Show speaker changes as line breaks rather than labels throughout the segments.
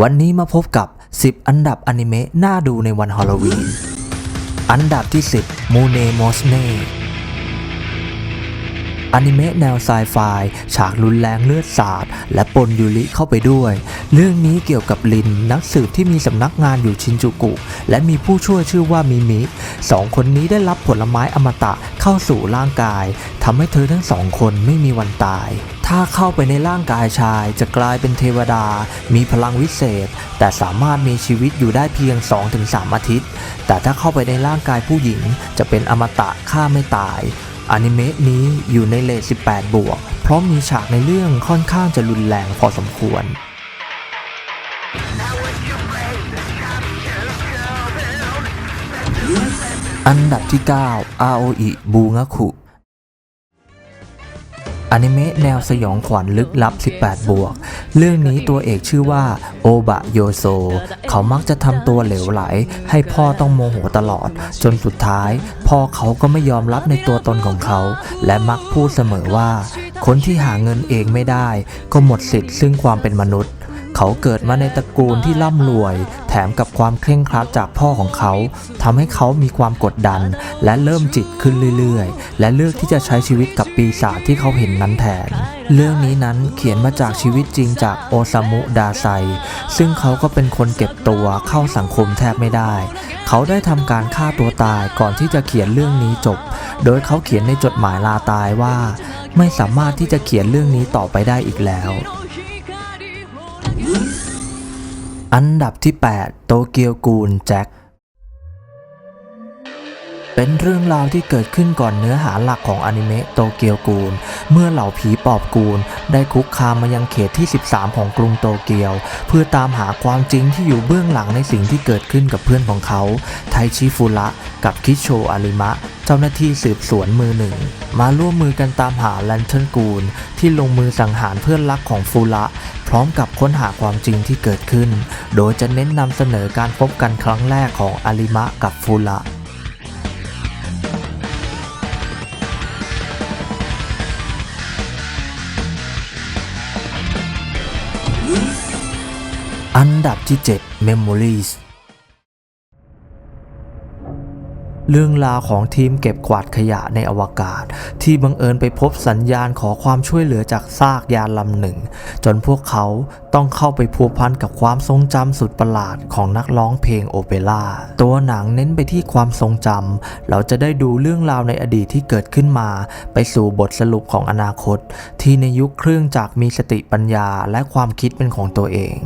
วันนี้มาพบกับ 10 อันดับอนิเมะน่าดูในวันฮอลลวีน อันดับที่ 10 มูเนมอสเน่ อนิเมะแนวไซไฟฉากรุนแรงเลือดสาด และปนยูริเข้าไปด้วย เรื่องนี้เกี่ยวกับลินนักสืบที่มีสำนักงานอยู่ชินจูกุ และมีผู้ช่วยชื่อว่ามิมิสองคนนี้ได้รับผลไม้อมตะเข้าสู่ร่างกายทำให้เธอทั้งสองคนไม่มีวันตาย ถ้าเข้าไปในร่างกายชายจะกลายเป็นเทวดา มีพลังวิเศษ แต่สามารถมีชีวิตอยู่ได้เพียง 2-3 อาทิตย์ แต่ถ้าเข้าไปในร่างกายผู้หญิงจะเป็นอมตะฆ่าไม่ตาย อนิเมะนี้อยู่ในเลท18 บวก เพราะมีฉากในเรื่องค่อนข้างจะรุนแรงพอสมควร อันดับที่ 9 ROE บูงะคุ อนิเมะแนวสยองขวัญลึกลับ 18 บวก เรื่องนี้ตัวเอกชื่อว่าโอบะโยโซ เขามักจะทำตัวเหลวไหล ให้พ่อต้องโมโหตลอด จนสุดท้าย พ่อเขาก็ไม่ยอมรับในตัวตนของเขา และมักพูดเสมอว่า คนที่หาเงินเองไม่ได้ ก็หมดสิทธิ์ซึ่งความเป็นมนุษย์ เขาเกิดมาในตระกูลที่ร่ำรวย แถมกับความเคร่งครัดจากพ่อของเขาทำให้เขามีความกดดัน และเริ่มจิตขึ้นเรื่อยๆ และเลือกที่จะใช้ชีวิตกับปีศาจที่เขาเห็นนั้นแทนเรื่องนี้นั้นเขียนมาจากชีวิตจริงจากโอซามุดาไซ ซึ่งเขาก็เป็นคนเก็บตัวเข้าสังคมแทบไม่ได้ เขาได้ทำการฆ่าตัวตายก่อนที่จะเขียนเรื่องนี้จบ โดยเขาเขียนในจดหมายลาตายว่า ไม่สามารถที่จะเขียนเรื่องนี้ต่อไปได้อีกแล้ว อันดับที่ 8 โตเกียวกูลแจ็ค เป็นเรื่องราวที่เกิดขึ้นก่อนเนื้อหาหลักของอนิเมะโตเกียวกูล เมื่อเหล่าผีปอบกูล ได้คุกคามมายังเขตที่ 13 ของกรุงโตเกียว เพื่อตามหาความจริงที่อยู่เบื้องหลังในสิ่งที่เกิดขึ้นกับเพื่อนของเขา ไทชิฟุระกับคิโชอาริมะ เจ้าหน้าที่สืบสวนมือหนึ่ง มาร่วมมือกันตามหาแลนเทนกูล ที่ลงมือสังหารเพื่อนรักของฟูระพร้อมกับค้นหาความจริงที่เกิดขึ้น โดยจะเน้นนำเสนอการพบกันครั้งแรกของอาริมะกับฟูระ อันดับที่ 7 Memories เรื่องราวของทีมเก็บกวาดขยะในอวกาศ ที่บังเอิญไปพบสัญญาณขอความช่วยเหลือจากซากยานลำหนึ่ง จนพวกเขาต้องเข้าไปพัวพันกับความทรงจำสุดประหลาดของนักร้องเพลงโอเปร่าตัวหนังเน้นไปที่ความทรงจำเราจะได้ดูเรื่องราวในอดีตที่เกิดขึ้นมา ไปสู่บทสรุปของอนาคต ที่ในยุคเครื่องจักรมีสติปัญญาและความคิดเป็นของตัวเอง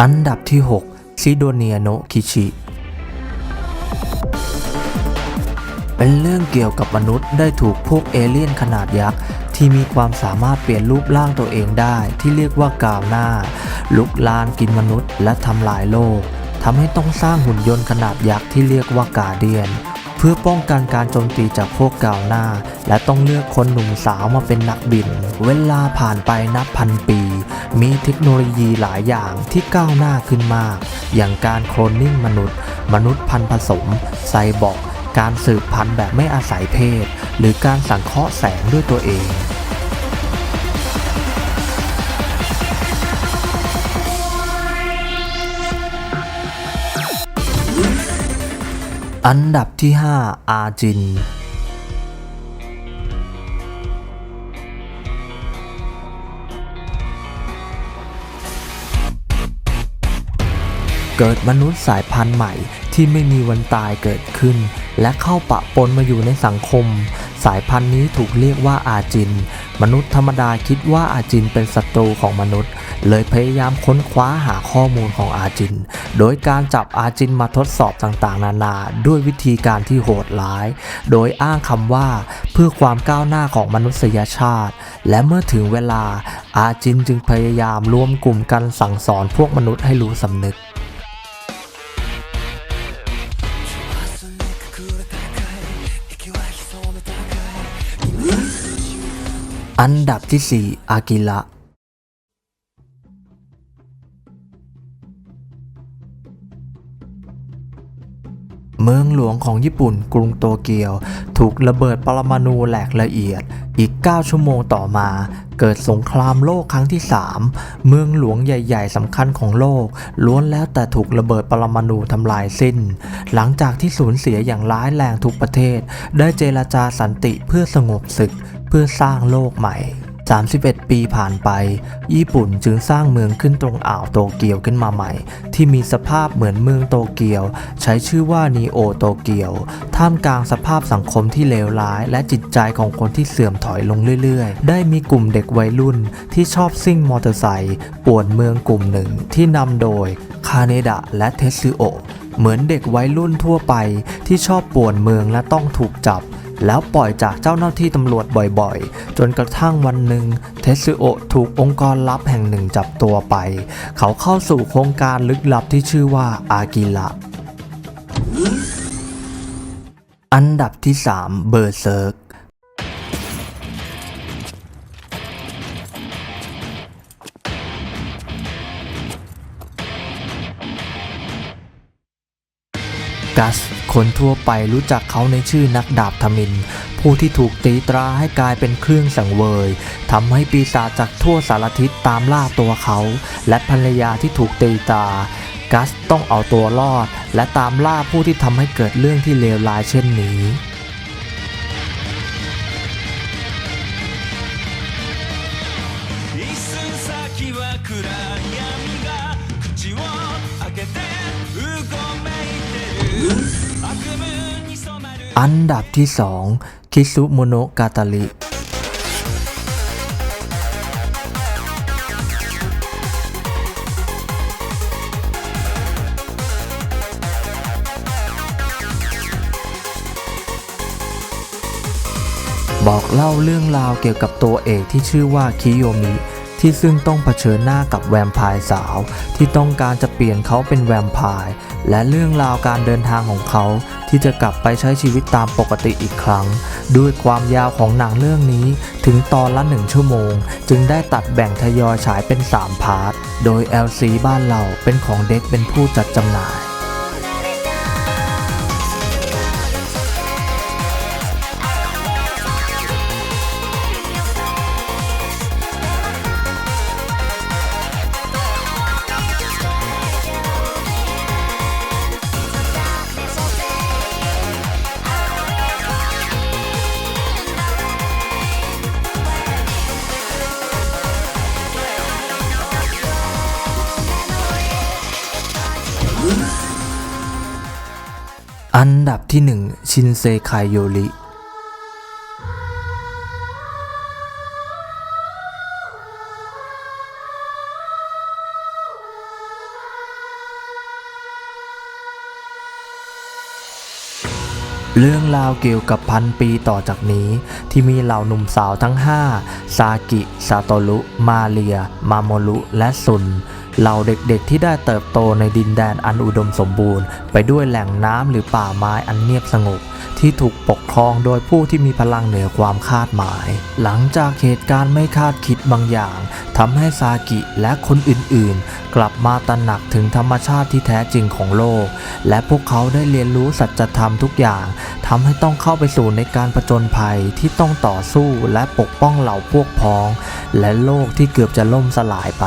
อันดับที่ 6 ซิโดเนียโนคิชิ เป็นเรื่องเกี่ยวกับมนุษย์ได้ถูกพวกเอเลี่ยนขนาดยักษ์ที่มีความสามารถเปลี่ยนรูปร่างตัวเองได้ที่เรียกว่ากาวหน้า ลุกลานกินมนุษย์และทำลายโลกทำให้ต้องสร้างหุ่นยนต์ขนาดยักษ์ที่เรียกว่ากาเดียน พื่อป้องกันการโจมตีจากพวกกาวหน้า และต้องเลือกคนหนุ่มสาวมาเป็นนักบิน เวลาผ่านไปนับพันปี มีเทคโนโลยีหลายอย่างที่ก้าวหน้าขึ้นมาก อย่างการโคลนนิ่งมนุษย์ มนุษย์พันธุ์ผสม ไซบอร์กการสืบพันธุ์แบบไม่อาศัยเพศ หรือการสังเคราะห์แสงด้วยตัวเอง อันดับที่ 5 อาจิน เกิดมนุษย์สายพันธุ์ใหม่ที่ไม่มีวันตายเกิดขึ้น และเข้าปะปนมาอยู่ในสังคม สายพันธุ์นี้ถูกเรียกว่าอาจิน มนุษย์ธรรมดาคิดว่าอาจินเป็นศัตรูของมนุษย์ เลยพยายามค้นคว้าหาข้อมูลของอาจิน โดยการจับอาจินมาทดสอบต่างๆ นานา ด้วยวิธีการที่โหดร้าย โดยอ้างคำว่าเพื่อความก้าวหน้าของมนุษยชาติ และเมื่อถึงเวลาอาจินจึงพยายามรวมกลุ่มกันสั่งสอนพวกมนุษย์ให้รู้สำนึก อันดับที่ 4 อากิระเมืองหลวงของญี่ปุ่นกรุงโตเกียว ถูกระเบิดปรมาณูแหลกละเอียด อีก 9 ชั่วโมงต่อมา เกิดสงครามโลกครั้งที่ 3 เมืองหลวงใหญ่ ๆสำคัญของโลก ล้วนแล้วแต่ถูกระเบิดปรมาณูทำลายสิ้น หลังจากที่สูญเสียอย่างร้ายแรงทุกประเทศ ได้เจรจาสันติเพื่อสงบศึก เพื่อสร้างโลกใหม่ 31 ปีผ่านไป ญี่ปุ่นจึงสร้างเมืองขึ้นตรงอ่าวโตเกียวขึ้นมาใหม่ ที่มีสภาพเหมือนเมืองโตเกียว ใช้ชื่อว่านีโอโตเกียว ท่ามกลางสภาพสังคมที่เลวร้าย และจิตใจของคนที่เสื่อมถอยลงเรื่อยๆ ได้มีกลุ่มเด็กวัยรุ่นที่ชอบซิ่งมอเตอร์ไซค์ป่วนเมืองกลุ่มหนึ่งที่นำโดยคาเนดะและเทสึโอะเหมือนเด็กวัยรุ่นทั่วไปที่ชอบป่วนเมืองและต้องถูกจับ แล้วปล่อยจากเจ้าหน้าที่ตำรวจบ่อยๆ จนกระทั่งวันหนึ่งเทสึโอะถูกองค์กรลับแห่งหนึ่งจับตัวไป เขาเข้าสู่โครงการลึกลับที่ชื่อว่าอากิระอันดับที่ 3 เบอร์เซิร์ก กัส คนทั่วไปรู้จักเขาในชื่อนักดาบทมิน ผู้ที่ถูกตีตราให้กลายเป็นเครื่องสังเวยทำให้ปีศาจจากทั่วสารทิศตามล่าตัวเขา และภรรยาที่ถูกตีตรากัสต้องเอาตัวรอด และตามล่าผู้ที่ทำให้เกิดเรื่องที่เลวร้ายเช่นนี้ อันดับที่2คิซุโมโนกาตาริบอกเล่าเรื่องราวเกี่ยวกับตัวเอกที่ชื่อว่าคิโยมิ ที่ซึ่งต้องเผชิญหน้ากับแวมไพร์สาว ที่ต้องการจะเปลี่ยนเขาเป็นแวมไพร์และเรื่องราวการเดินทางของเขา ที่จะกลับไปใช้ชีวิตตามปกติอีกครั้ง ด้วยความยาวของหนังเรื่องนี้ถึงตอนละหนึ่งชั่วโมง จึงได้ตัดแบ่งทยอยฉายเป็น 3 พาร์ท โดย LC บ้านเราเป็นของเด็กเป็นผู้จัดจำหน่าย ดับที่ 1 ชินเซไคโยริเรื่องราวเกี่ยวกับพันปีต่อจากนี้ ที่มีเหล่าหนุ่มสาวทั้ง 5 ซากิ ซาโตรุ มาเรีย มาโมรุ และซุน เหล่าเด็กๆที่ได้เติบโตในดินแดนอันอุดมสมบูรณ์ ไปด้วยแหล่งน้ำหรือป่าไม้อันเงียบสงบที่ถูกปกครองโดยผู้ที่มีพลังเหนือความคาดหมาย หลังจากเหตุการณ์ไม่คาดคิดบางอย่างทำให้ซากิและคนอื่นๆ กลับมาตระหนักถึงธรรมชาติที่แท้จริงของโลก และพวกเขาได้เรียนรู้สัจธรรมทุกอย่างทำให้ต้องเข้าไปสู่ในการผจญภัยที่ต้องต่อสู้และปกป้องเหล่าพวกพ้อง และโลกที่เกือบจะล่มสลายไป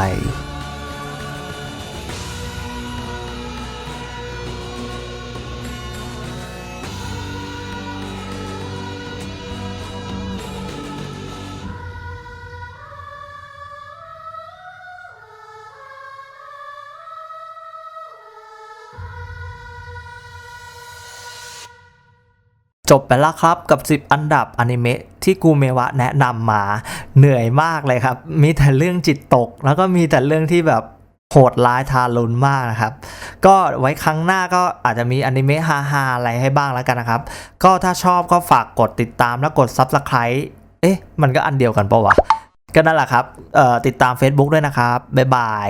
จบไปแล้วครับกับ 10 อันดับอนิเมะที่กูเมวะแนะนำมาเหนื่อยมากเลยครับ มีแต่เรื่องจิตตก แล้วก็มีแต่เรื่องที่แบบโหดร้ายทารุณมากนะครับ ก็ไว้ครั้งหน้าก็อาจจะมีอนิเมะฮาๆอะไรให้บ้างแล้วกันนะครับ ก็ถ้าชอบก็ฝากกดติดตามแล้วกด Subscribe เอ๊ะ มันก็อันเดียวกันปะวะ ก็นั่นแหละครับติดตาม Facebook ด้วยนะครับ บ๊ายบาย